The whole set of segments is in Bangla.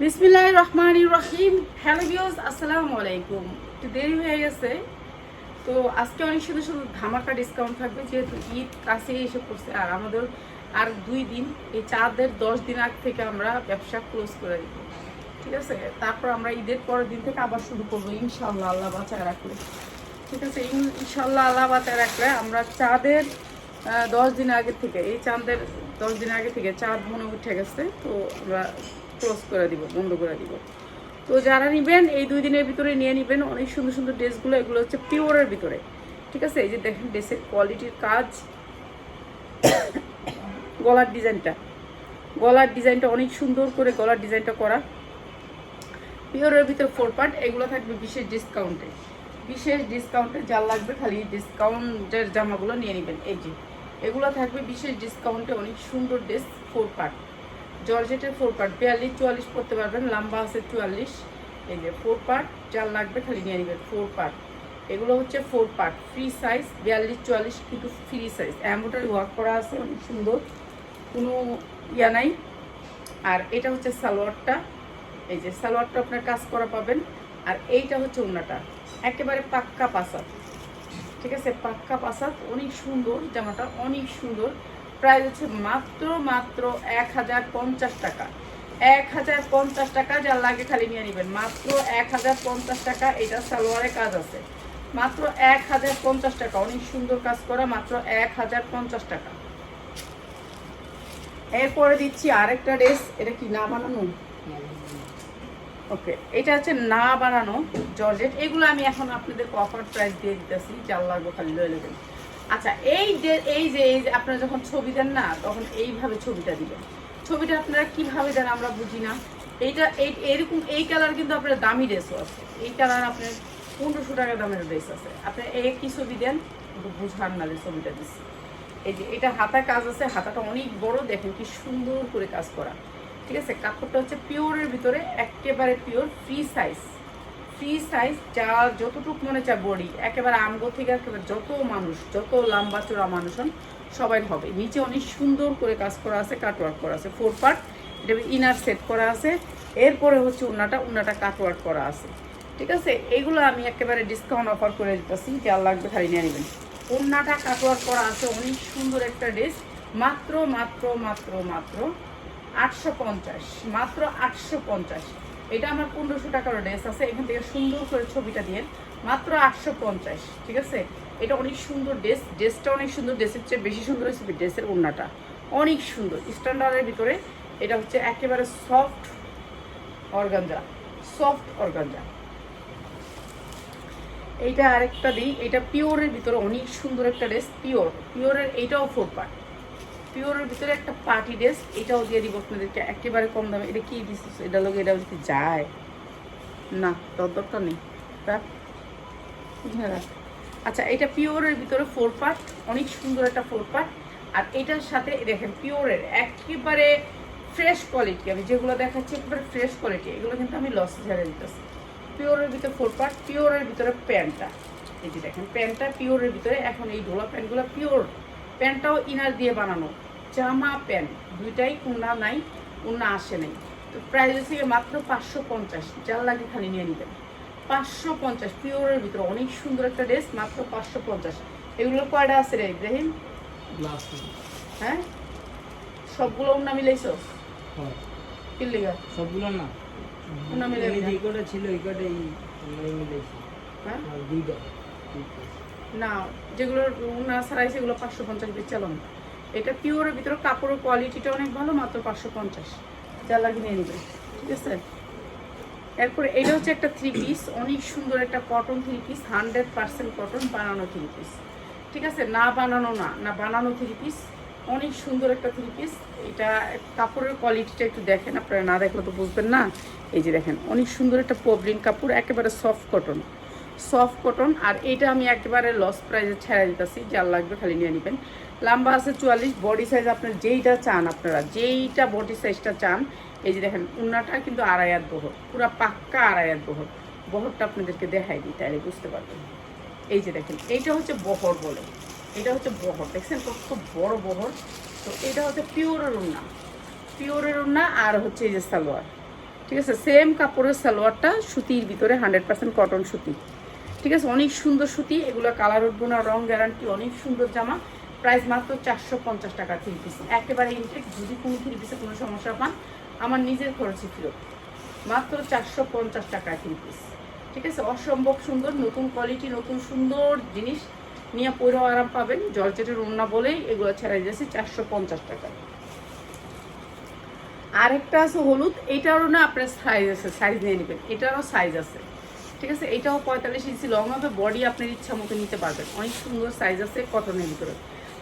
বিসমিল্লাহ রহমান রহিম। হ্যালো ভিউজ আসসালামু আলাইকুম। একটু দেরি হয়ে গেছে, তো আজকে অনেক শুধু শুধু ধামাকা ডিসকাউন্ট থাকবে, যেহেতু ঈদ কাছে এসে পড়ছে, আর আমাদের আর দুই দিন, এই চাঁদের দশ দিন আগ থেকে আমরা ব্যবসা ক্লোজ করে দিব। ঠিক আছে? তারপর আমরা ঈদের পরের দিন থেকে আবার শুরু করব ইনশাল্লাহ আল্লাহ বাঁচায় রাখলে ঠিক আছে? ইন- ইনশাল্লাহ আল্লাহ বাঁচায় রাখলে আমরা চাঁদের দশ দিন আগে থেকে, এই চাঁদের দশ দিন আগে থেকে চাঁদ মনে উঠে গেছে, তো আমরা ক্লোজ করে দিব, বন্ধ করে দিব। তো যারা নেবেন, এই দুই দিনের ভিতরে নিয়ে নেবেন, অনেক সুন্দর সুন্দর ড্রেসগুলো, এগুলো হচ্ছে পিওরের ভিতরে। ঠিক আছে? এই যে দেখেন ড্রেসের কোয়ালিটির কাজ। গলার ডিজাইনটা। গলার ডিজাইনটা অনেক সুন্দর করে গলার ডিজাইনটা করা। পিওরের ভিতরে ফোর পার্ট এগুলো থাকবে বিশেষ ডিসকাউন্টে বিশেষ ডিসকাউন্টে যা লাগবে খালি ডিসকাউন্টের জামাগুলো নিয়ে নেবেন। এই যে, এগুলো থাকবে বিশেষ ডিসকাউন্টে অনেক সুন্দর ড্রেস ফোর পার্ট জর্জেটের ফোর পার্ট বিয়াল্লিশ, চুয়াল্লিশ পড়তে পারবেন, লম্বা আছে চুয়াল্লিশ। এই যে ফোর পার্ট যার লাগবে, খালি নিয়ে নেবেন ফোর পার্ট এগুলো হচ্ছে ফোর পার্ট ফ্রি সাইজ বিয়াল্লিশ, চুয়াল্লিশ, কিন্তু ফ্রি সাইজ অ্যাম্বোটারি ওয়ার্ক করা আছে, অনেক সুন্দর। কোনো ইয়া নাই। আর এটা হচ্ছে সালোয়ারটা। এই যে সালোয়ারটা আপনার কাজ করা পাবেন। আর এইটা হচ্ছে ওড়নাটা। একেবারে পাক্কা পাসাদ। ঠিক আছে? পাক্কা পাসাদ, অনেক সুন্দর জামাটা, অনেক সুন্দর। প্রাইস হচ্ছে মাত্র মাত্র এক হাজার পঞ্চাশ টাকা। এক হাজার পঞ্চাশ টাকা যা লাগে খালি নিয়ে নেবেন। মাত্র এক হাজার পঞ্চাশ টাকা, এটা সালোয়ারে কাজ আছে। মাত্র এক হাজার পঞ্চাশ টাকা, অনেক সুন্দর কাজ করা, মাত্র এক হাজার পঞ্চাশ টাকা। এরপরে দিচ্ছি আরেকটা ড্রেস, এটা কি না বানানো? ওকে, এটা হচ্ছে না বানানো জর্জেট। এগুলো আমি এখন আপনাদের অফার প্রাইস দিয়ে দিতেছি, যার লাগবে খালি লয়ে নেবেন। আচ্ছা এই যে এই যে এই যে আপনারা যখন ছবি দেন না, তখন এইভাবে ছবিটা দিবেন। ছবিটা আপনারা কীভাবে দেন আমরা বুঝি না। এইটা, এই, এরকম, এই কালার কিন্তু আপনার দামি ড্রেসও আছে। এই কালার আপনার পনেরোশো টাকা দামের ড্রেস আছে। আপনি এই কি ছবি দেন? বুঝান না যে ছবিটা দিচ্ছি। এই যে, এটা হাতা কাজ আছে, হাতাটা অনেক বড়, দেখেন কি সুন্দর করে কাজ করা। ঠিক আছে, কাপড়টা হচ্ছে পিওরের ভিতরে, একেবারে pure, free size. Free size যার যতটুকু মনে চায় বডি, একেবারে আমগো থেকে একেবারে যত মানুষ, যত লম্বা চোরা মানুষ হন, সবাই হবে। নিচে অনেক সুন্দর করে কাজ করা আছে কাটওয়ার্ক করা আছে ফোর পার্ট এটা ইনার সেট করা আছে। এরপরে হচ্ছে উন্নাটা উন্নাটা কাটওয়ার্ক করা আছে। ঠিক আছে? এগুলো আমি একেবারে ডিসকাউন্ট অফার করে দিতেছি যার লাগবে খালি নিয়ে নেবেন। ওড়নাটা কাটওয়ার্ক করা আছে, অনেক সুন্দর একটা ড্রেস মাত্র মাত্র মাত্র মাত্র আটশো পঞ্চাশ, মাত্র আটশো পঞ্চাশ। এটা আমার পনেরোশো টাকার ড্রেস আছে, এখান থেকে সুন্দর করে ছবিটা দিয়ে, মাত্র আটশো পঞ্চাশ, ঠিক আছে? এটা অনেক সুন্দর ড্রেস, ড্রেসটা অনেক সুন্দর, ড্রেসের চেয়ে বেশি সুন্দর হচ্ছে ড্রেসের ওড়নাটা। অনেক সুন্দর স্ট্যান্ডার্ডের ভিতরে এটা হচ্ছে একেবারে সফট অর্গানজা সফট অর্গানজা এইটা আরেকটা দিই, এটা পিওরের ভিতরে অনেক সুন্দর একটা ড্রেস পিওর পিওরের এইটাও ফোর পার্ট পিওরের ভিতরে একটা পার্টি ড্রেস, এটাও দিয়ে দিব আপনাদেরকে। একেবারে কম দামে। এটা কি দিস এটা লোক, এটা যদি যায়। না তোর দরকার নেই হ্যাঁ রাখ। আচ্ছা এটা পিওরের ভিতরে ফোর পার্ট অনেক সুন্দর একটা ফোর পার্ট আর এটার সাথে দেখেন, পিওরের একেবারে ফ্রেশ কোয়ালিটি আমি যেগুলো দেখাচ্ছি, একেবারে ফ্রেশ কোয়ালিটি এগুলো কিন্তু আমি লস ঝেড়ে দিতেছি। পিওরের ভিতরে ফোর পার্ট পিওরের ভিতরে প্যান্টটা। এই যে দেখেন, প্যান্টটা পিওরের ভিতরে। এখন এই ডোলা প্যান্টগুলো পিওর। প্যান্টটাও ইনার দিয়ে বানানো। জামা প্যান্ট দুইটাই উন্না নাই উন্না আসে নাই। তো প্রাইস হচ্ছে মাত্র পাঁচশো পঞ্চাশ। যার লাগে খালি নিয়ে নেবেন। পাঁচশো পঞ্চাশ পিওরের ভিতরে অনেক সুন্দর একটা ড্রেস মাত্র পাঁচশো পঞ্চাশ। এগুলো কয়টা আছে রে ইব্রাহিম? হ্যাঁ? সবগুলো উন্না মিলাইছো? কিল্লিগা সবগুলো না। না? মিলে এই কটা ছিল এই কটাই আমরা মিলাইছি। হ্যাঁ? দুইটা। না যেগুলো উন্না ছাড়াই সেগুলো পাঁচশো পঞ্চাশ বেচালাম এটা পিওরের ভিতরে কাপড়ের কোয়ালিটিটা অনেক ভালো, মাত্র পাঁচশো পঞ্চাশ। যা লাগে নিয়ে নেবে, ঠিক আছে? এরপরে এটা হচ্ছে একটা থ্রি পিস অনেক সুন্দর একটা cotton three piece hundred percent cotton বানানো থ্রি পিস ঠিক আছে? না বানানো না না বানানো থ্রি পিস অনেক সুন্দর একটা থ্রি পিস এটা কাপড়ের কোয়ালিটিটা একটু দেখেন, আপনারা না দেখলে তো বুঝবেন না। এই যে দেখেন, অনেক সুন্দর একটা পবলিন কাপড়, একেবারে সফট কটন সফট কটন আর এইটা আমি একেবারে লস প্রাইসে ছেড়ে দিতেছি যার লাগবে খালি নিয়ে নেবেন। লম্বা আছে চুয়াল্লিশ বডি সাইজ আপনার যেইটা চান আপনারা, যেইটা বডি সাইজটা চান, এই যে দেখেন, উন্নাটা কিন্তু আড়াইয়াত বহর, পুরা পাক্কা আড়াইয়াত বহর। বহরটা আপনাদেরকে দেখাই দিই তাহলে বুঝতে পারবেন। এই যে দেখেন, এইটা হচ্ছে বহর বলে, এটা হচ্ছে বহর, দেখছেন কত বড় বহর, তো এটা হচ্ছে পিওরের উন্না পিওরের উন্না আর হচ্ছে এই যে সালোয়ার, ঠিক আছে? সেম কাপড়ের সালোয়ারটা সুতির ভিতরে হান্ড্রেড পার্সেন্ট কটন সুতি। ঠিক আছে, অনেক সুন্দর সুতি, এগুলো কালার উঠবো না, রং গ্যারান্টি অনেক সুন্দর জামা। প্রাইস মাত্র চারশো পঞ্চাশ টাকা থ্রি পিস একেবারে ইনটেক যদি কোনো থ্রি পিসে কোনো সমস্যা পান, আমার নিজের খরচে ফেরত মাত্র চারশো পঞ্চাশ টাকা থ্রি পিস ঠিক আছে, অসম্ভব সুন্দর, নতুন কোয়ালিটি নতুন সুন্দর জিনিস নিয়ে পরেও আরাম পাবেন। জর্জেটের ওড়না বলেই এগুলো ছেড়াই দিয়েছে, চারশো পঞ্চাশ টাকা। আরেকটা আছে হলুদ, এটারও না আপনার সাইজ আছে সাইজ নিয়ে নেবেন, এটারও সাইজ আছে। ঠিক আছে? এটাও পঁয়তাল্লিশ ইঞ্চি লং হবে বডি আপনার ইচ্ছা মতো নিতে পারবেন। অনেক সুন্দর সাইজ আছে কটনের ভিতরে।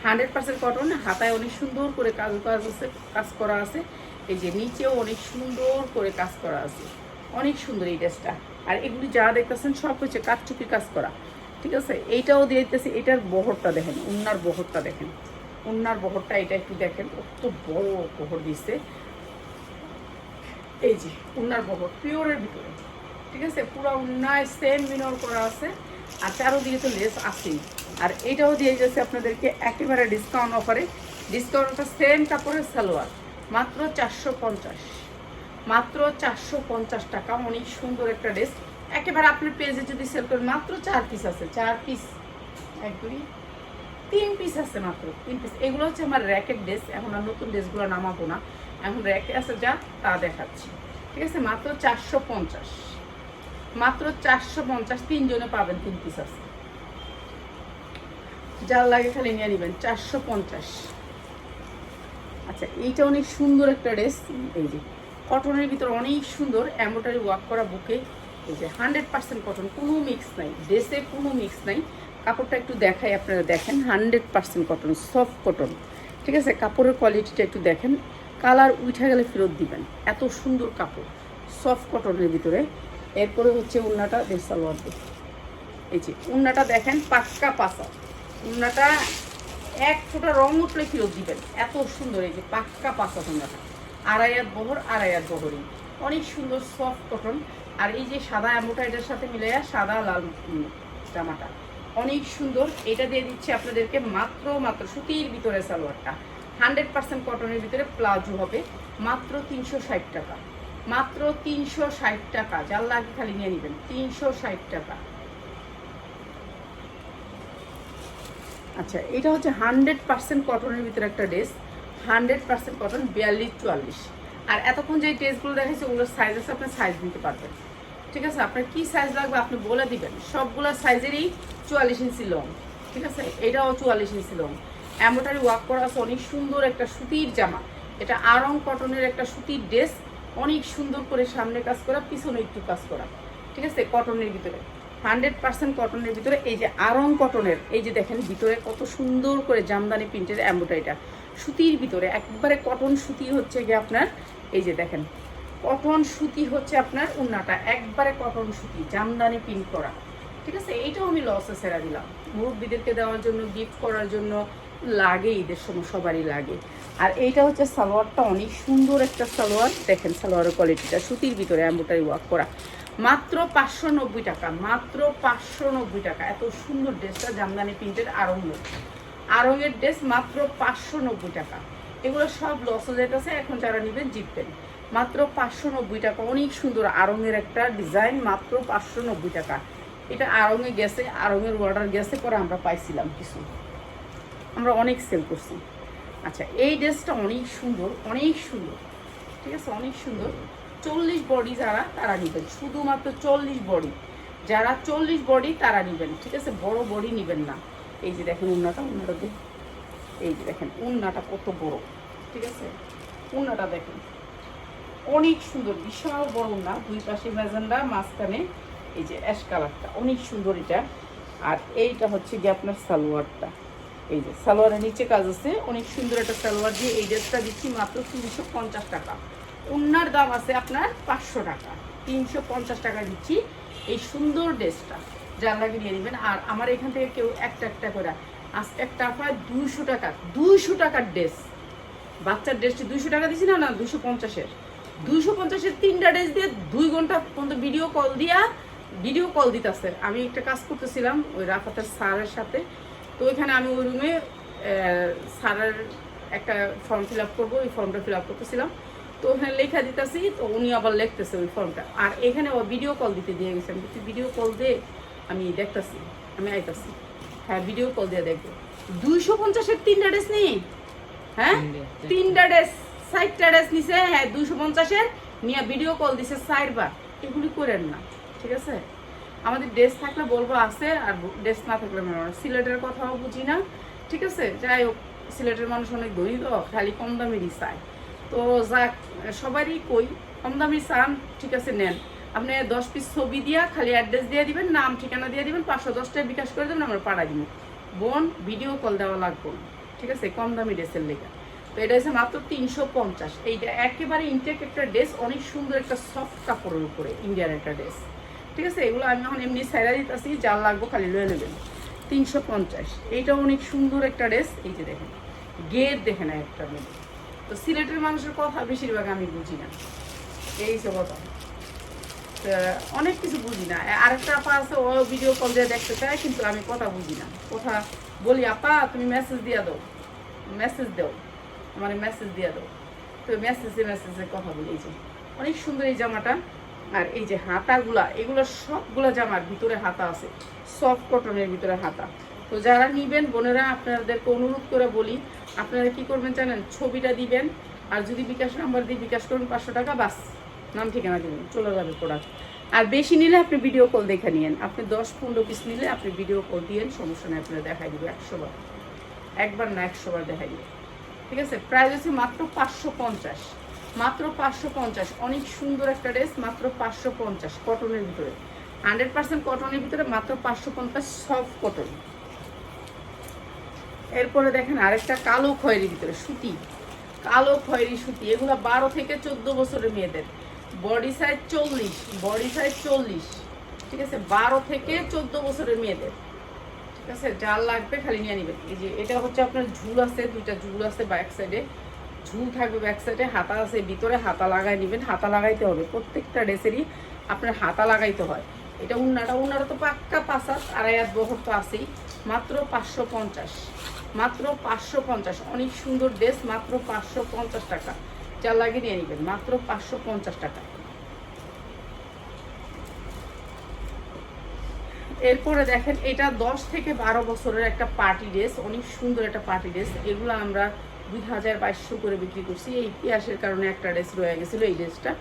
হান্ড্রেড পার্সেন্ট কটন হাতায় অনেক সুন্দর করে কাজ কাজ আছে, কাজ করা আছে। এই যে নিচেও অনেক সুন্দর করে কাজ করা আছে। অনেক সুন্দর এই ড্রেসটা আর এগুলি যা দেখতেছেন, সব হচ্ছে কাঠচুপি কাজ করা। ঠিক আছে? এইটাও দিয়ে দিতেছি, এটার বহরটা দেখেন, উন্নার বহরটা দেখেন। উন্নার বহরটা এটা একটু দেখেন, কত বড় বহর দিচ্ছে এই যে, উন্নার বহর পিওরের ভিতরে। ঠিক আছে? পুরো উন্নায় সেম মিনর করা আছে, আর চারোদিকে তো লেস আছেই। আর এইটাও দিয়ে যাচ্ছে আপনাদেরকে একেবারে ডিসকাউন্ট অফারে ডিসকাউন্টটা সেম কাপড়ের সালোয়ার, মাত্র চারশো পঞ্চাশ। মাত্র চারশো পঞ্চাশ টাকা, অনেক সুন্দর একটা ড্রেস একেবারে আপনার পেজে যদি সেল করেন, মাত্র চার পিস আছে, চার পিস এক, দুই, তিন পিস আছে মাত্র, তিন পিস এগুলো হচ্ছে আমার র্যাকেট ড্রেস এখন আর নতুন ড্রেসগুলো নামাবো না। এখন র্যাকে আছে যা, তা দেখাচ্ছি। ঠিক আছে? মাত্র চারশো পঞ্চাশ। মাত্র চারশো পঞ্চাশ তিনজনে পাবেন তিন পিস আছে। যার লাগে খালি নিয়ে নেবেন, চারশো পঞ্চাশ। আচ্ছা এইটা অনেক সুন্দর একটা ড্রেস এই যে কটনের ভিতর অনেক সুন্দর এমব্রয়ডারি ওয়ার্ক করা বুকে। এই যে, হান্ড্রেড পার্সেন্ট কটন কোনো মিক্স নাই। ড্রেসে কোনো মিক্স নাই। কাপড়টা একটু দেখাই, আপনারা দেখেন, hundred percent cotton soft cotton ঠিক আছে, কাপড়ের কোয়ালিটিটা একটু দেখেন। কালার উঠে গেলে ফেরত দিবেন। এত সুন্দর কাপড় সফট কটনের ভিতরে। এরপরে হচ্ছে উন্নাটা দেশ সালোয়ার। এই যে, উন্নাটা দেখেন পাক্কা পাসা উন্নাটা এক ফোঁটা রং উঠলে ফেরত দিবেন। এত সুন্দর, এই যে পাক্কা পাসা উন্নাটা। আড়াইয়াত বহর, আড়াইয়াত বহরই। অনেক সুন্দর সফট কটন আর এই যে সাদা অ্যামোটা এটার সাথে মিলাইয়া সাদা লাল জামাটা। অনেক সুন্দর। এটা দিয়ে দিচ্ছে আপনাদেরকে মাত্র মাত্র সুতির ভিতরে সালোয়ারটা। হান্ড্রেড পার্সেন্ট কটনের ভিতরে প্লাজো হবে। মাত্র তিনশো ষাট টাকা। মাত্র তিনশো ষাট টাকা। যার লাগে খালি নিয়ে নেবেন। তিনশো ষাট টাকা। আচ্ছা এটা হচ্ছে হান্ড্রেড পার্সেন্ট কটনের ভিতরে একটা ড্রেস। হান্ড্রেড পার্সেন্ট কটন বিয়াল্লিশ চুয়াল্লিশ। আর এতক্ষণ যে ড্রেসগুলো দেখাচ্ছি ওগুলোর সাইজ আছে, আপনি সাইজ নিতে পারবেন। ঠিক আছে? আপনার কি সাইজ লাগবে আপনি বলে দিবেন। সবগুলো সাইজেরই চুয়াল্লিশ ইঞ্চি লং ঠিক আছে? এটাও চুয়াল্লিশ ইঞ্চি লং এমব্রয়ডারি ওয়ার্ক করা আছে, অনেক সুন্দর একটা সুতির জামা। এটা আরং কটনের একটা সুতির ড্রেস। অনেক সুন্দর করে সামনে কাজ করা, পিছনে একটু কাজ করা। ঠিক আছে? কটনের ভিতরে। হান্ড্রেড পার্সেন্ট কটনের ভিতরে, এই যে আরং কটনের এই যে দেখেন ভিতরে কত সুন্দর করে জামদানি প্রিন্টের এমব্রয়ডারিটা সুতির ভিতরে, একবারে কটন সুতি হচ্ছে গিয়ে আপনার, এই যে দেখেন কটন সুতি হচ্ছে আপনার উন্নাটা, একবারে কটন সুতি, জামদানি প্রিন্ট করা। ঠিক আছে? এইটাও আমি লসে সেরা দিলাম। মুরব্বীদেরকে দেওয়ার জন্য গিফট করার জন্য লাগে, ঈদের সময় সবারই লাগে। আর এইটা হচ্ছে সালোয়ারটা, অনেক সুন্দর একটা সালোয়ার। দেখেন সালোয়ারের কোয়ালিটিটা সুতির ভিতরে এম্বোটারি ওয়ার্ক করা। মাত্র পাঁচশো নব্বই টাকা, মাত্র পাঁচশো নব্বই টাকা। এত সুন্দর ড্রেসটা জামদানি প্রিন্টের আরঙ্গ আরঙের ড্রেস মাত্র পাঁচশো নব্বই টাকা। এগুলো সব লস হয়ে যেতেছে এখন যারা নেবেন জিতবেন মাত্র পাঁচশো নব্বই টাকা, অনেক সুন্দর আরঙের একটা ডিজাইন মাত্র পাঁচশো নব্বই টাকা। এটা আরঙে গেছে আরঙের অর্ডার গেছে পরে আমরা পাইছিলাম কিছু। আমরা অনেক সেল করছি। আচ্ছা এই ড্রেসটা অনেক সুন্দর অনেক সুন্দর। ঠিক আছে? অনেক সুন্দর। চল্লিশ বডি যারা, তারা নেবেন। শুধুমাত্র চল্লিশ বডি যারা চল্লিশ বডি তারা নেবেন। ঠিক আছে? বড় বডি নেবেন না। এই যে দেখেন উন্নাটা উন্নাটা এই যে দেখেন, উন্নাটা কত বড়। ঠিক আছে? উন্নাটা দেখেন। অনেক সুন্দর, বিশাল বড় উন্না। দুই পাশে ম্যাজেন্ডা মাঝখানে এই যে অ্যাশ কালারটা অনেক সুন্দর এটা। আর এইটা হচ্ছে গিয়ে আপনার সালোয়ারটা। এই যে সালোয়ারের নিচে কাজ আছে, অনেক সুন্দর একটা সালোয়ার দিয়ে এই ড্রেসটা দিচ্ছি মাত্র তিনশো পঞ্চাশ টাকা। উন্নার দাম আছে আপনার পাঁচশো টাকা। তিনশো পঞ্চাশ টাকা দিচ্ছি এই সুন্দর ড্রেসটা। লাগে নিয়ে নেবেন। আর আমার এখান থেকে কেউ একটা একটা করে, আজ একটা প্রায় দুইশো টাকা, দুইশো টাকার ড্রেস। বাচ্চার ড্রেসটি দুইশো টাকা দিছি না না, দুইশো পঞ্চাশের। দুইশো পঞ্চাশের তিনটা ড্রেস দিয়ে দুই ঘণ্টা পর্যন্ত ভিডিও কল দিয়া ভিডিও কল দিতেছে। আমি একটা কাজ করতেছিলাম, ওই রাফাতের স্যারের সাথে তো ওইখানে আমি ওই রুমে স্যারের একটা ফর্ম ফিল আপ করব ওই ফর্মটা ফিল আপ করতেছিলাম। তো ওখানে লেখা দিতেছি তো উনি আবার লিখতেছে ওই ফর্মটা আর এখানে ও ভিডিও কল দিতে দিয়ে গেছে। আমি ভিডিও কল দে আমি দেখতেছি আমি আইতাছি। হ্যাঁ ভিডিও কল দিয়ে দেখব। দুইশো পঞ্চাশের তিনটা ড্রেস নেই? হ্যাঁ? তিনটা ড্রেস সাইডটা ড্রেস নিছে হ্যাঁ দুইশো পঞ্চাশের। নিয়ে ভিডিও কল দিছে চারবার। এগুলি করেন না ঠিক আছে? আমাদের ড্রেস থাকলে বলব আছে, আর ড্রেস না থাকলে বলব না। সিলেটের কথাও বুঝি না, ঠিক আছে? যাই হোক, সিলেটের মানুষ অনেক তো খালি কম দামেরই চায় তো যাক, সবারই কই, কম দামি চান, ঠিক আছে, নেন। আপনি দশ পিস ছবি দিয়া খালি অ্যাড্রেস দিয়ে দিবেন, নাম, ঠিকানা দিয়ে দিবেন, পাঁচশো দশ টাকা বিকাশ করে দেবেন, আমরা পাড়া দিব। বোন ভিডিও কল দেওয়া লাগবে। ঠিক আছে? কম দামি ড্রেসের লেখা তো এটা হচ্ছে মাত্র তিনশো পঞ্চাশ। এইটা একেবারে ইনটেক একটা ড্রেস অনেক সুন্দর একটা সফট কাপড়ের উপরে ইন্ডিয়ান একটা ড্রেস ঠিক আছে? এগুলো আমি এখন এমনি সাইডা দিতেছি, যার লাগবো খালি লয়ে নেবেন। তিনশো পঞ্চাশ। এইটা অনেক সুন্দর একটা ড্রেস। এই যে দেখেন, গেট দেখেন একটা মেয়ে। তো সিলেটের মানুষের কথা বেশিরভাগ আমি বুঝি না। এই সব কথা। অনেক কিছু বুঝি না। আরেকটা আপা আছে, ও ভিডিও কল দিয়ে দেখতে চায়, কিন্তু আমি কথা বুঝি না। কথা বলি, আপা, তুমি মেসেজ দিয়ে দাও। মেসেজ দাও। আমার মেসেজ দিয়ে দাও। তো মেসেজে মেসেজে কথা বলি, এই যে। অনেক সুন্দর এই জামাটা। আর এই যে হাতাগুলা, এগুলো সবগুলো জামার ভিতরে হাতা আছে সফট কটনের ভিতরে হাতা। তো যারা নিবেন, বোনেরা, আপনাদেরকে অনুরোধ করে বলি, আপনারা কি করবেন জানেন? ছবিটা দিবেন, আর যদি বিকাশ নাম্বার দিয়ে বিকাশ করুন পাঁচশো টাকা, বাস। নাম, ঠিকানা দিবেন চলে যাবে প্রোডাক্ট আর বেশি নিলে আপনি ভিডিও কল দেখে নিয়েন। আপনি দশ পনেরো পিস নিলে আপনি ভিডিও কল দিয়েন, সমস্যা নেই, আপনারা দেখাই দিবে একশো বার। একবার না, একশো বার দেখাই দিবে। ঠিক আছে? প্রাইস হচ্ছে মাত্র পাঁচশো পঞ্চাশ। মাত্র পাঁচশো পঞ্চাশ। অনেক সুন্দর একটা ড্রেস, মাত্র পাঁচশো পঞ্চাশ কটনের ভিতরে। হান্ড্রেড পার্সেন্ট কটনের ভিতরে মাত্র পাঁচশো পঞ্চাশ সফট কটন। এরপরে দেখেন আরেকটা কালো খয়েরির ভিতরে, সুতি। কালো খয়েরি, সুতি। এগুলো বারো থেকে চোদ্দ বছরের মেয়েদের। বডি সাইজ চল্লিশ, বডি সাইজ চল্লিশ। ঠিক আছে? বারো থেকে চোদ্দ বছরের মেয়েদের। ঠিক আছে? যার লাগবে খালি নিয়ে নেবেন। এই যে, এটা হচ্ছে আপনার ঝুল আছে, দুইটা ঝুল আছে ব্যাক সাইডে। ঝুল থাকবে ব্যাক সাইডে হাতা আছে, ভিতরে হাতা লাগাই নেবেন। হাতা লাগাইতে হবে। প্রত্যেকটা ড্রেসেরই আপনার হাতা লাগাইতে হয়। এটা উন্নাটা উন্নাটা তো পাক্কা পাঁচাত, আড়াই হাত বহর তো আছেই। মাত্র পাঁচশো পঞ্চাশ। মাত্র পাঁচশো পঞ্চাশ। অনেক সুন্দর ড্রেস মাত্র পাঁচশো পঞ্চাশ টাকা। যা লাগে নিয়ে নেবেন। মাত্র পাঁচশো পঞ্চাশ টাকা। এরপরে দেখেন, এটা দশ থেকে বারো বছরের একটা পার্টি ড্রেস অনেক সুন্দর একটা পার্টি ড্রেস এগুলো আমরা দুই হাজার বাইশশো করে বিক্রি করছি। এই ইতিহাসের কারণে একটা ড্রেস রয়ে গেছিল, এই ড্রেসটা।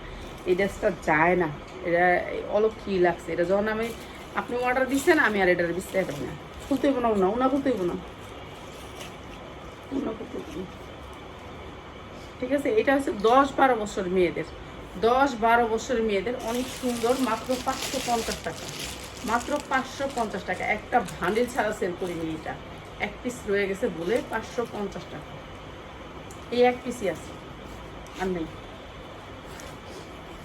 এই ড্রেসটা যায় না। এটা অলপ কি লাগছে। এটা যখন আমি আপনি অর্ডার দিচ্ছেন, আমি আর এটার বুঝতে পারি না। খুলতে হইব না উনা উনা খুলতে হইব না। উনা খুলতে। ঠিক আছে? এটা হচ্ছে দশ বারো বছর মেয়েদের। দশ বারো বছর মেয়েদের অনেক সুন্দর, মাত্র পাঁচশো পঞ্চাশ টাকা। মাত্র পাঁচশো পঞ্চাশ টাকা। একটা ভান্ডিল ছাড়া সেল করিনি এটা। এক পিস রয়ে গেছে বলে পাঁচশো পঞ্চাশ টাকা। এই এক পিসি আছে, আর নেই।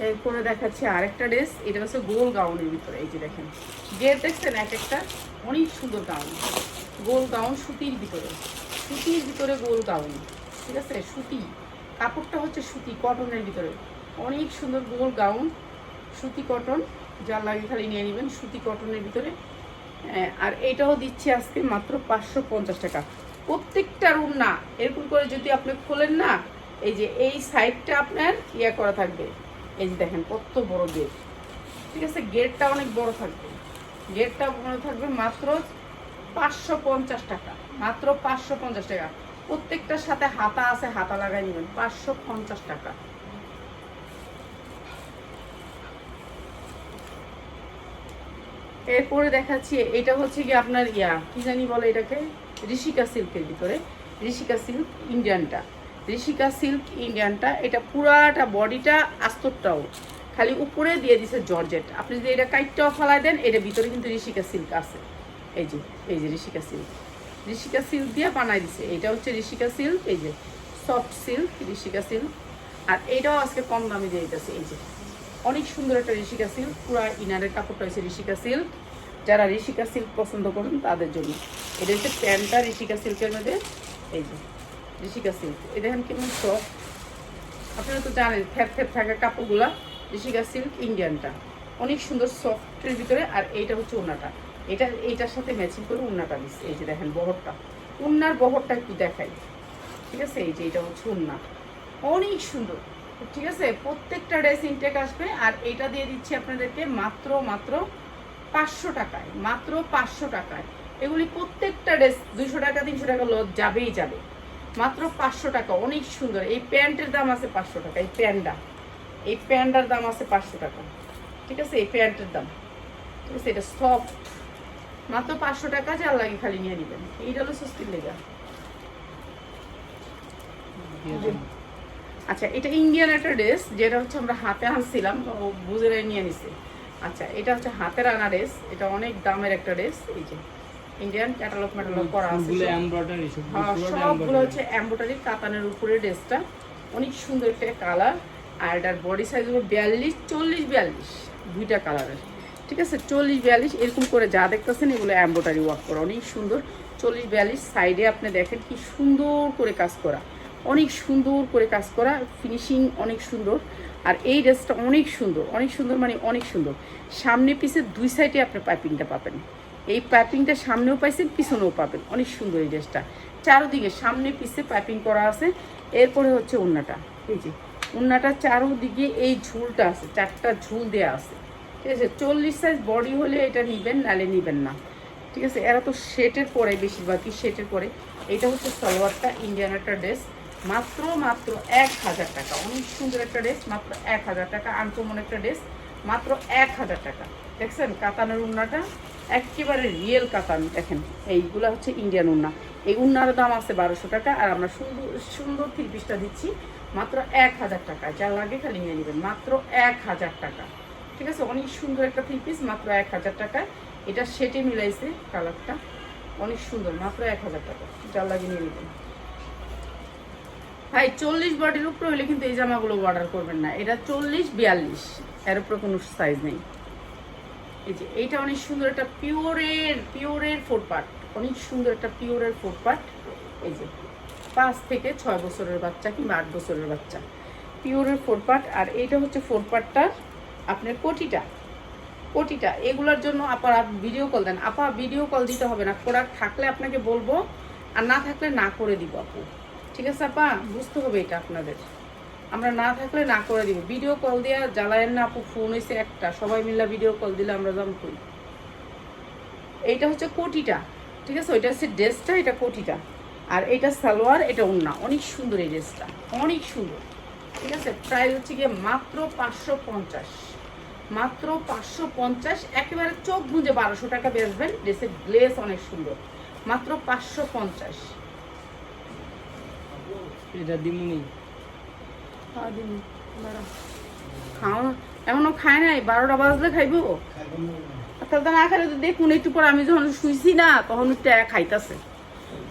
এরপরে দেখাচ্ছি আরেকটা ড্রেস এটা হচ্ছে গোল গাউনের ভিতরে, এই যে দেখেন। গেট দেখছেন এক একটা, অনেক সুন্দর গাউন গোল গাউন সুতির ভিতরে সুতির ভিতরে গোল গাউন ঠিক আছে? সুতি, কাপড়টা হচ্ছে সুতি কটনের ভিতরে। অনেক সুন্দর গোল গাউন সুতি কটন যার লাগে খালি নিয়ে নেবেন, সুতি কটনের ভিতরে। আর এটাও দিচ্ছে আজকে মাত্র পাঁচশো পঞ্চাশ টাকা। প্রত্যেকটা রুম না, এরকম করে যদি আপনি খোলেন না, এই যে এই সাইডটা আপনার ইয়ে করা থাকবে। এই যে দেখেন কত বড় গেট ঠিক আছে? গেটটা অনেক বড় থাকবে। গেটটা বড় থাকবে মাত্র পাঁচশো পঞ্চাশ টাকা। মাত্র পাঁচশো পঞ্চাশ টাকা। প্রত্যেকটার সাথে হাতা আছে, হাতা লাগাই নেবেন। পাঁচশো পঞ্চাশ টাকা। এরপরে দেখাচ্ছি, এটা হচ্ছে কি আপনার ইয়া, কি জানি বলে এটাকে? ঋষিকা সিল্কের ভিতরে। ঋষিকা সিল্ক ইন্ডিয়ানটা। ঋষিকা সিল্ক ইন্ডিয়ানটা, এটা পুরাটা বডিটা আস্তরটাও খালি উপরে দিয়ে দিছে জর্জেট। আপনি যদি এটা কাইটটাও ফালাই দেন এটা ভিতরে কিন্তু ঋষিকা সিল্ক আছে। এই যে এই যে ঋষিকা সিল্ক। ঋষিকা সিল্ক দিয়ে বানাই দিছে। এটা হচ্ছে ঋষিকা সিল্ক, এই যে সফট সিল্ক, ঋষিকা সিল্ক। আর এইটাও আজকে কম দামে দিয়ে দিতেছে, এই যে। অনেক সুন্দর একটা ঋষিকা সিল্ক পুরো ইনারের কাপড়টা হয়েছে ঋষিকা সিল্ক যারা ঋষিকা সিল্ক পছন্দ করেন তাদের জন্য। এটা হচ্ছে প্যান্টটা ঋষিকা সিল্কের মধ্যে। এই যে, ঋষিকা সিল্ক এই দেখেন কেমন সফট আপনারা তো জানেন, ফ্যাট ফ্যাট থাকা কাপড়গুলা ঋষিকা সিল্ক ইন্ডিয়ানটা অনেক সুন্দর সফটের ভিতরে, আর এইটা হচ্ছে ওনাটা এটা, এইটার সাথে ম্যাচিং করে উন্নাটা দিচ্ছে। এই যে দেখেন বহরটা। উন্নার বহরটা একটু দেখাই। ঠিক আছে? এই যে, এটা হচ্ছে উন্না অনেক সুন্দর। ঠিক আছে? প্রত্যেকটা ড্রেস ইনটেক আসবে আর এটা দিয়ে দিচ্ছি আপনাদেরকে মাত্র মাত্র পাঁচশো টাকায়, মাত্র পাঁচশো টাকায়। এগুলি প্রত্যেকটা ড্রেস দুইশো টাকা, তিনশো টাকা লস যাবেই যাবে। মাত্র পাঁচশো টাকা, অনেক সুন্দর। এই প্যান্টের দাম আছে পাঁচশো টাকা, এই প্যান্টটা। এই প্যান্টটার দাম আছে পাঁচশো টাকা। ঠিক আছে? এই প্যান্টের দাম। ঠিক আছে? এটা সফট মাত্র পাঁচশো টাকা, যার লাগে খালি নিয়ে নেবেন। এইটা হলো সস্তির লেগা আচ্ছা এটা ইন্ডিয়ান একটা ড্রেস যেটা হচ্ছে আমরা হাতে আনছিলাম ও বুঝে নিয়ে নিছে। আচ্ছা এটা হচ্ছে হাতের আনা ড্রেস এটা অনেক দামের একটা ড্রেস এই যে। ইন্ডিয়ান ক্যাটালগ ম্যাটালগ করা আছে সবগুলো হ্যাঁ, হচ্ছে এমব্রয়ডারি কাতানের উপরে ড্রেসটা অনেক সুন্দর একটা কালার আর এটার বডি সাইজ হলো বিয়াল্লিশ চল্লিশ বিয়াল্লিশ দুইটা কালারের ঠিক আছে চল্লিশ বিয়াল্লিশ এরকম করে যা দেখতেছেন এগুলো এমব্রয়ডারি ওয়ার্ক করা অনেক সুন্দর। চল্লিশ বিয়াল্লিশ সাইডে আপনি দেখেন কি সুন্দর করে কাজ করা। অনেক সুন্দর করে কাজ করা ফিনিশিং অনেক সুন্দর। আর এই ড্রেসটা অনেক সুন্দর অনেক সুন্দর মানে অনেক সুন্দর। সামনে পিছে দুই সাইডে আপনি পাইপিংটা পাবেন। এই পাইপিংটা সামনেও পাইছেন, পিছনেও পাবেন। অনেক সুন্দর এই ড্রেসটা চারোদিকে সামনে পিছে পাইপিং করা আছে। এরপরে হচ্ছে উন্নাটা এই যে উন্নাটা চারোদিকে এই ঝুলটা আছে, চারটা ঝুল দেওয়া আছে। ঠিক আছে, চল্লিশ সাইজ বডি হলে এটা নিবেন, নালে নিবেন না। ঠিক আছে, এরা তো সেটের পরে বেশিরভাগই সেটের পরে। এটা হচ্ছে সালোয়ারটা ইন্ডিয়ান একটা ড্রেস মাত্র মাত্র এক হাজার টাকা। অনেক সুন্দর একটা ড্রেস মাত্র এক হাজার টাকা। আনকমন একটা ড্রেস মাত্র এক হাজার টাকা। দেখছেন কাতানের উন্নাটা? একেবারে রিয়েল কাতান, দেখেন। এইগুলা হচ্ছে ইন্ডিয়ান উন্না। এই উন্নার দাম আছে বারোশো টাকা, আর আমরা সুন্দর সুন্দর থ্রি পিসটা দিচ্ছি, মাত্র এক হাজার টাকা। যা লাগে খালি নিয়ে নেবেন, মাত্র এক হাজার টাকা। ঠিক আছে? অনেক সুন্দর একটা থ্রি পিস মাত্র এক হাজার টাকা। এটা সেটে মিলাইছে কালারটা। অনেক সুন্দর, মাত্র এক হাজার টাকা। যা লাগে নিয়ে নেবেন। ভাই, চল্লিশ বডির উপরে হলে কিন্তু এই জামাগুলো অর্ডার করবেন না। এটা চল্লিশ, বিয়াল্লিশ। এর উপরে কোনো সাইজ নেই। এই যে, এইটা অনেক সুন্দর একটা পিওরের পিওরের ফুটপাট অনেক সুন্দর একটা পিওরের ফুটপাট এই যে, পাঁচ থেকে ছয় বছরের বাচ্চা কিংবা আট বছরের বাচ্চা। পিওরের ফুটপাট আর এইটা হচ্ছে ফুটপাটটার আপনার কোটিটা। কোটিটা। এগুলোর জন্য আপার ভিডিও কল দেন। আপা ভিডিও কল দিতে হবে না। প্রোডাক্ট থাকলে আপনাকে বলব, আর না থাকলে না করে দিব আপু। ঠিক আছে, আপা? বুঝতে হবে এটা আপনাদের। আমরা না থাকলে না করে দিব। ভিডিও কল দেওয়া জ্বালায়েন না, আপু ফোন হয়েছে একটা। সবাই মিলে ভিডিও কল দিলে আমরা জাম করি এইটা হচ্ছে কোটিটা, ঠিক আছে? ওইটা হচ্ছে ড্রেসটা, এটা কোটিটা। আর এটা সালোয়ার, এটা ওন্না। অনেক সুন্দর এই ড্রেসটা। অনেক সুন্দর। ঠিক আছে? প্রাইস হচ্ছে গিয়ে মাত্র পাঁচশো পঞ্চাশ। মাত্র পাঁচশো পঞ্চাশ। একেবারে চোখ গুঁজে বারোশো টাকা বেচবেন। ড্রেসের গ্লেস অনেক সুন্দর। মাত্র পাঁচশো পঞ্চাশ। এটা দিমুনি। খাও এখনও খায় নাই বারোটা বাজলে খাইবো। তাহলে তো না খাইলে তো দেখুন একটু পর আমি যখন শুইছি না তখন একটু খাইতাছে।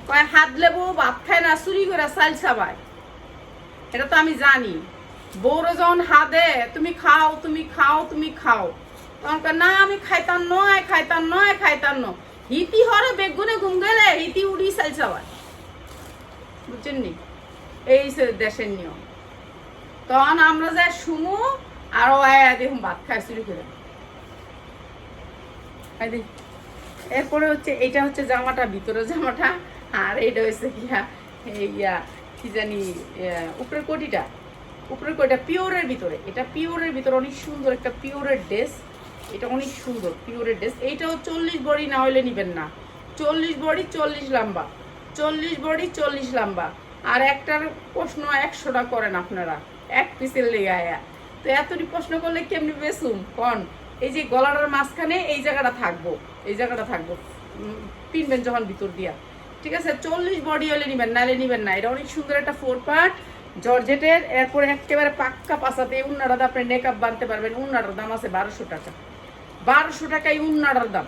কয় হাত লেবো ভাত খায় না চুরি করে চাল চাবায় এটা তো আমি জানি। বউরে যখন হাদে তুমি খাও তুমি খাও তুমি খাও। তখন না আমি খাইতাম নয় খাইতাম নয় খাইতাম ন হিতি হরে বেগুনে ঘুম গেলে হিতি উড়ি চাল চাবায় বুঝছেন নি? এই দেশের নিয়ম। তখন আমরা যাই শুমু, আর দেখুন ভাত খায় শুরু করে। এরপরে হচ্ছে এইটা হচ্ছে জামাটা ভিতরে জামাটা, আর এইটা হচ্ছে গিয়া ইয়া কি জানি উপরের কোটিটা। উপরের কোটিটা পিওরের ভিতরে। এটা পিওরের ভিতরে অনেক সুন্দর একটা পিওরের ড্রেস। এটা অনেক সুন্দর, পিওরের ড্রেস। এইটাও চল্লিশ বডি না হলে নিবেন না। চল্লিশ বডি, চল্লিশ লম্বা। চল্লিশ বডি, চল্লিশ লম্বা। আর একটার প্রশ্ন একশোটা করেন আপনারা, এক পিসের লেগে তো এতটি প্রশ্ন করলে কেমনি বেসুম কন? এই যে গলাটার মাঝখানে এই জায়গাটা থাকব, এই জায়গাটা থাকব পিনবেন যখন ভিতর দিয়া। ঠিক আছে, চল্লিশ বডি হলে নিবেন নালে নিবেন না। এটা অনেক সুন্দর একটা ফোর পার্ট জর্জেটের, এরপরে একেবারে পাক্কা পাশাতে এই উন্নাটাতে আপনি নেকআপ বানতে পারবেন, উন্নাটার দাম আছে বারোশো টাকা। বারোশো টাকা এই উন্নাটার দাম।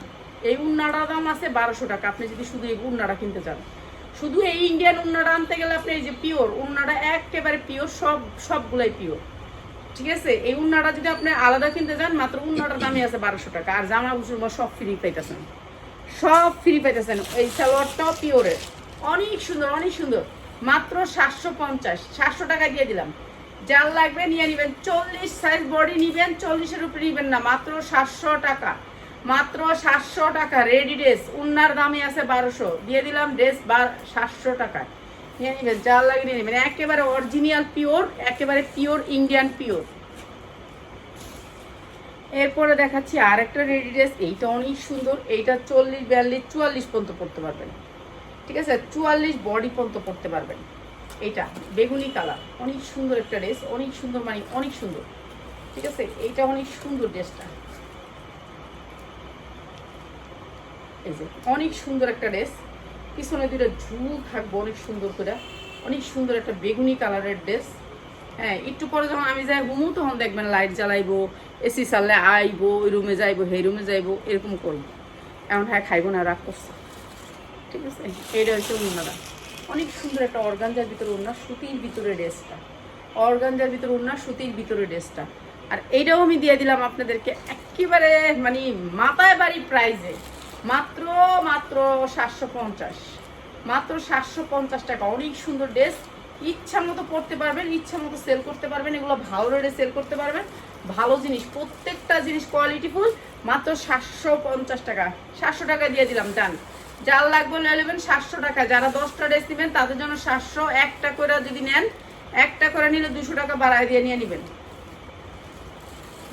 এই উন্নাটার দাম আছে বারোশো টাকা। আপনি যদি শুধু এই উন্নাটা কিনতে চান। শুধু এই ইন্ডিয়ান উন্নাটা আনতে গেলে আপনি এই যে পিওর উন্নাটা একেবারে পিওর সব, সবগুলাই পিওর ঠিক আছে? এই উন্নাটা যদি আপনি আলাদা কিনতে যান, মাত্র উন্নাটার দামই আছে বারোশো টাকা। আর জামা বুসুর সব ফ্রি পাইতেছেন। সব ফ্রি পাইতেছেন। এই সালোয়ারটাও পিওরের অনেক সুন্দর অনেক সুন্দর। মাত্র সাতশো পঞ্চাশ, সাতশো টাকা দিয়ে দিলাম। যার লাগবে নিয়ে নেবেন। চল্লিশ সাইজ বডি নিবেন, চল্লিশের উপরে নিবেন না। মাত্র সাতশো টাকা। মাত্র সাতশো টাকা রেডি ড্রেস উন্নার দামে আছে বারোশো। দিয়ে দিলাম ড্রেস বা সাতশো টাকা নিয়ে নিবেন লাগে নিয়ে নেবেন। একেবারে অরিজিনাল পিওর একেবারে পিওর ইন্ডিয়ান পিওর এরপরে দেখাচ্ছি আর একটা রেডি ড্রেস এইটা অনেক সুন্দর। এইটা চল্লিশ, বিয়াল্লিশ, চুয়াল্লিশ পর্যন্ত পড়তে পারবেন। ঠিক আছে? চুয়াল্লিশ বডি পর্যন্ত পড়তে পারবেন। এইটা, বেগুনি কালার অনেক সুন্দর একটা ড্রেস অনেক সুন্দর মানে অনেক সুন্দর। ঠিক আছে? এইটা অনেক সুন্দর ড্রেসটা এই যে, অনেক সুন্দর একটা ড্রেস। পিছনে দুটো ঝুল থাকব অনেক সুন্দর করে। অনেক সুন্দর একটা বেগুনি কালারের ড্রেস। হ্যাঁ একটু পরে যখন আমি যাই ঘুমু, তখন দেখবেন লাইট জ্বালাইবো এসি চাললে আইবো, ওই রুমে যাইবো, সেই রুমে যাইবো, এরকম করব। এমন হ্যাঁ খাইবো না, রাগ করছে। ঠিক আছে? এইটা হচ্ছে উন্নাটা অনেক সুন্দর একটা অর্গানজার ভিতরে উন্না সুতির ভিতরে ড্রেসটা। অর্গানজার ভিতরে উন্না সুতির ভিতরে ড্রেসটা। আর এইটাও আমি দিয়ে দিলাম আপনাদেরকে একেবারে মানে মাথায় বাড়ি প্রাইজে মাত্র মাত্র সাতশো পঞ্চাশ। মাত্র সাতশো পঞ্চাশ টাকা। অনেক সুন্দর ড্রেস। ইচ্ছা মতো পড়তে পারবেন ইচ্ছা মতো সেল করতে পারবেন, এগুলো ভালো রেটে সেল করতে পারবেন। ভালো জিনিস, প্রত্যেকটা জিনিস কোয়ালিটিফুল মাত্র সাতশো পঞ্চাশ টাকা। সাতশো টাকা দিয়ে দিলাম ডান যার লাগবে নেবেন সাতশো টাকা। যারা দশটা ড্রেস নেবেন, তাদের জন্য সাতশো, একটা করে যদি নেন, একটা করে নিলে দুশো টাকা বাড়ায় দিয়ে নিয়ে নেবেন।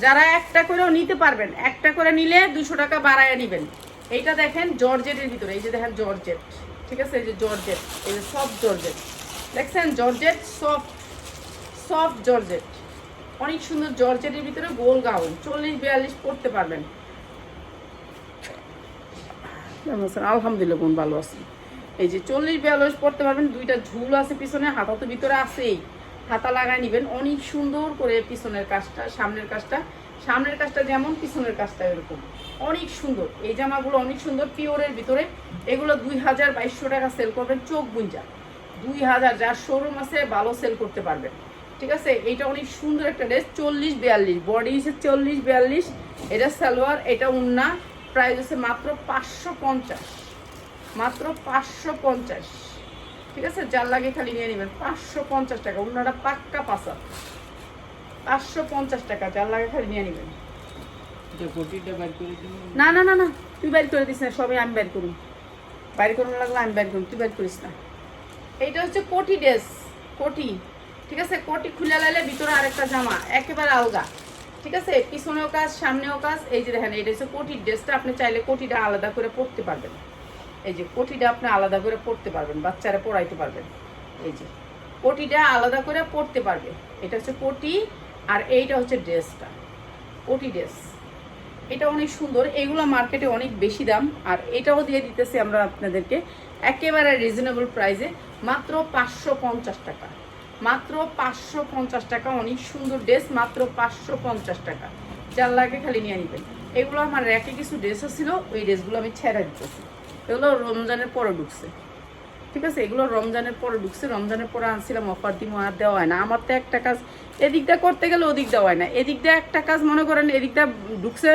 যারা একটা করেও নিতে পারবেন, একটা করে নিলে দুশো টাকা বাড়ায় নেবেন। এইটা দেখেন জর্জেটের ভিতরে, এই যে দেখেন জর্জেট, ঠিক আছে? এই যে জর্জেট, এই যে সফট জর্জেট। দেখছেন? Georgette, soft soft georgette. অনেক সুন্দর জর্জেটের ভিতরে গোল গাউন, চল্লিশ, বিয়াল্লিশ পড়তে পারবেন। আলহামদুলিল্লাহ, বোন ভালো আছি। এই যে চল্লিশ, বিয়াল্লিশ পড়তে পারবেন, দুইটা ঝুল আছে পিছনে, হাতা তো ভিতরে আছেই। হাতা লাগাই নেবেন, অনেক সুন্দর করে পিছনের কাজটা, সামনের কাজটা। সামনের কাজটা যেমন, পিছনের কাজটা এরকম। অনেক সুন্দর। এই জামাগুলো অনেক সুন্দর পিওরের ভিতরে। এগুলো দুই হাজার বাইশশো টাকা সেল করবেন, চোখ গুঞ্জা। দুই হাজার যার শোরুম আছে, ভালো সেল করতে পারবেন। ঠিক আছে? এইটা অনেক সুন্দর একটা ড্রেস চল্লিশ বিয়াল্লিশ। বডি হিসেবে চল্লিশ বিয়াল্লিশ। এটা সালোয়ার, এটা উন্না। প্রাইস হচ্ছে মাত্র পাঁচশো পঞ্চাশ। মাত্র পাঁচশো পঞ্চাশ। ঠিক আছে? যার লাগে খালি নিয়ে নেবেন। পাঁচশো পঞ্চাশ টাকা। উন্নাটা পাক্কা পাশা পাঁচশো পঞ্চাশ টাকা। যার লাগে খালি নিয়ে নেবেন এটা কোটিটা বাইর করে দিন না না না না, তুই বাইর করে দিস না, সবই আমি বাইর করুন বাইর করুন লাগলে আমি বাইর করুন তুই বাইর করিস না। এইটা হচ্ছে কোটি ড্রেস, কোটি, ঠিক আছে? কোটি খুলে লাইলে ভিতরে আরেকটা জামা, একেবারে আলগা। ঠিক আছে? পিছনেও কাজ, সামনেও কাজ, এই যে দেখেন এটা হচ্ছে কোটির ড্রেসটা, আপনি চাইলে কোটিটা আলাদা করে পরতে পারবেন। এই যে কোটিটা আপনি আলাদা করে পরতে পারবেন, বাচ্চারা পড়াইতে পারবেন। এই যে কোটিটা আলাদা করে পরতে পারবে। এটা হচ্ছে কোটি, আর এইটা হচ্ছে ড্রেসটা। কোটি ড্রেস। এটা অনেক সুন্দর। এগুলো মার্কেটে অনেক বেশি দাম। আর এটাও দিয়ে দিতেছি আমরা আপনাদেরকে একেবারে রিজনেবল প্রাইসে মাত্র পাঁচশো পঞ্চাশ টাকা। মাত্র পাঁচশো পঞ্চাশ টাকা, অনেক সুন্দর ড্রেস মাত্র পাঁচশো পঞ্চাশ টাকা। যার লাগে খালি নিয়ে নিবেন। এগুলো আমার র্যাকে কিছু ড্রেসও ছিল, ওই ড্রেসগুলো আমি ছেড়ে দিতেছি। এগুলো রমজানের পরে ঢুকছে। ঠিক আছে এগুলো রমজানের পরে ঢুকছে রমজানের পরে আনছিলাম অফার দিব আর দেওয়া হয় না। আমার তো একটা কাজ এদিকটা করতে গেলে ওদিক দেওয়া হয় না। এদিকটা একটা কাজ মনে করেন এদিকটা ঢুকছে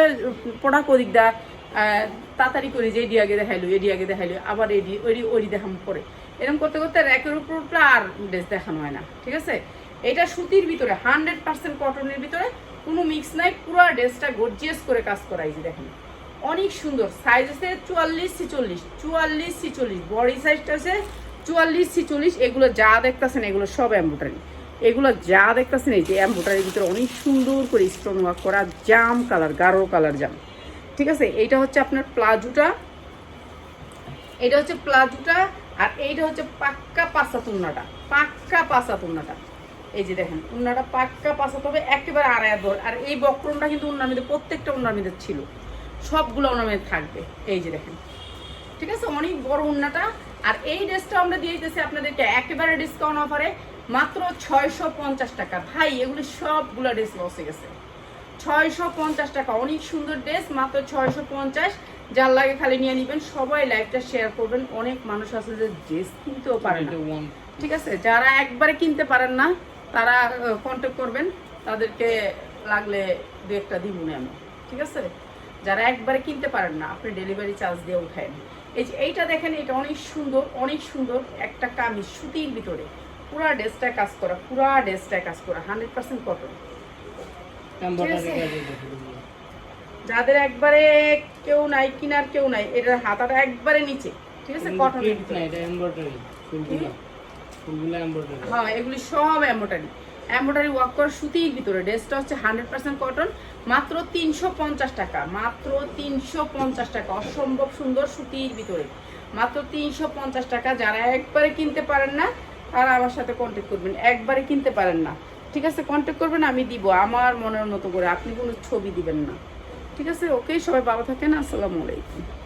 প্রোডাক্ট ওদিকটা আহ, তাড়াতাড়ি করে যে এডি আগে দেখাইলো এডি আগে দেখাইলো আবার এডি ওই ওই দেখাম পরে। এরকম করতে করতে র্যাকের উপর উপরে আর ড্রেস দেখানো হয় না ঠিক আছে? এটা সুতির ভিতরে হান্ড্রেড পার্সেন্ট কটনের ভিতরে কোনো মিক্স নাই পুরো ড্রেসটা গর্জিয়াস করে কাজ করা এই যে দেখেন। অনেক সুন্দর। সাইজ আছে চুয়াল্লিশ ছিচল্লিশ চুয়াল্লিশ ছিচল্লিশ। বডি সাইজটা আছে চুয়াল্লিশ ছিচল্লিশ। এগুলো যা দেখতেছেন, এগুলো সব এম্বোটারি এগুলো যা দেখতেছেন, এই যে এম্বোটারির ভিতরে অনেক সুন্দর করে স্টোন ওয়ার্ক করা জাম কালার গাঢ় কালার জাম। ঠিক আছে? এইটা হচ্ছে আপনার প্লাজোটা এটা হচ্ছে প্লাজোটা আর এইটা হচ্ছে পাক্কা পাসা তুন্নাটা পাক্কা পাসা তুন্নাটা এই যে দেখেন উন্নাটা পাক্কা পাসা তবে একেবারে আড়াই আর এই বক্রমটা কিন্তু উন্নার মধ্যে প্রত্যেকটা উন্নার মধ্যে ছিল। সবগুলো উন্নার থাকবে। এই যে দেখেন। ঠিক আছে? অনেক বড় উন্নাটা আর এই ড্রেসটা আমরা দিয়ে দিতেছি আপনাদেরকে একেবারে ডিসকাউন্ট অফারে মাত্র ছয়শো পঞ্চাশ টাকা। ভাই এগুলি সবগুলো ড্রেস লস হয়ে গেছে। ছয়শো পঞ্চাশ টাকা। অনেক সুন্দর ড্রেস মাত্র ছয়শো পঞ্চাশ। যার লাগে খালি নিয়ে নিবেন। সবাই লাইভটা শেয়ার করবেন। অনেক মানুষ আছে যে ড্রেস কিনতেও পারে না। ঠিক আছে? যারা একবারে কিনতে পারেন না তারা কন্ট্যাক্ট করবেন। তাদেরকে লাগলে দু একটা দিব না আমি। ঠিক আছে? যারা একবারে কিনতে পারেন না আপনি ডেলিভারি চার্জ দিয়ে উঠায়েন এই যে এইটা দেখেন এটা অনেক সুন্দর অনেক সুন্দর একটা কামিজ সুতির ভিতরে। পুরা ড্রেসটায় কাজ করা পুরা ড্রেসটায় কাজ করা হান্ড্রেড পার্সেন্ট কটন এমব্রয়ডারি। যাদের একবারে কেউ নাই কিনার কেউ নাই এটার হাতাটা একবারে নিচে। ঠিক আছে? কটনের ভিতরে। এমব্রয়ডারি ফুলগুলো হ্যাঁ এগুলি সব এম্বোটারি এম্বোটারি ওয়ার্ক করা সুতির ভিতরে। ড্রেসটা হচ্ছে হান্ড্রেড পার্সেন্ট কটন মাত্র তিনশো পঞ্চাশ টাকা, মাত্র তিনশো পঞ্চাশ টাকা। অসম্ভব সুন্দর সুতির ভিতরে। মাত্র তিনশো পঞ্চাশ টাকা, যারা একবারে কিনতে পারেন না, তারা আমার সাথে কন্ট্যাক্ট করবেন। একবারে কিনতে পারেন না। ঠিক আছে কন্ট্যাক্ট করবেন, আমি দিব। আমার মনের মতো করে। আপনি কোনো ছবি দিবেন না। ঠিক আছে, ওকে, সবাই ভালো থাকেন, আসসালামু আলাইকুম।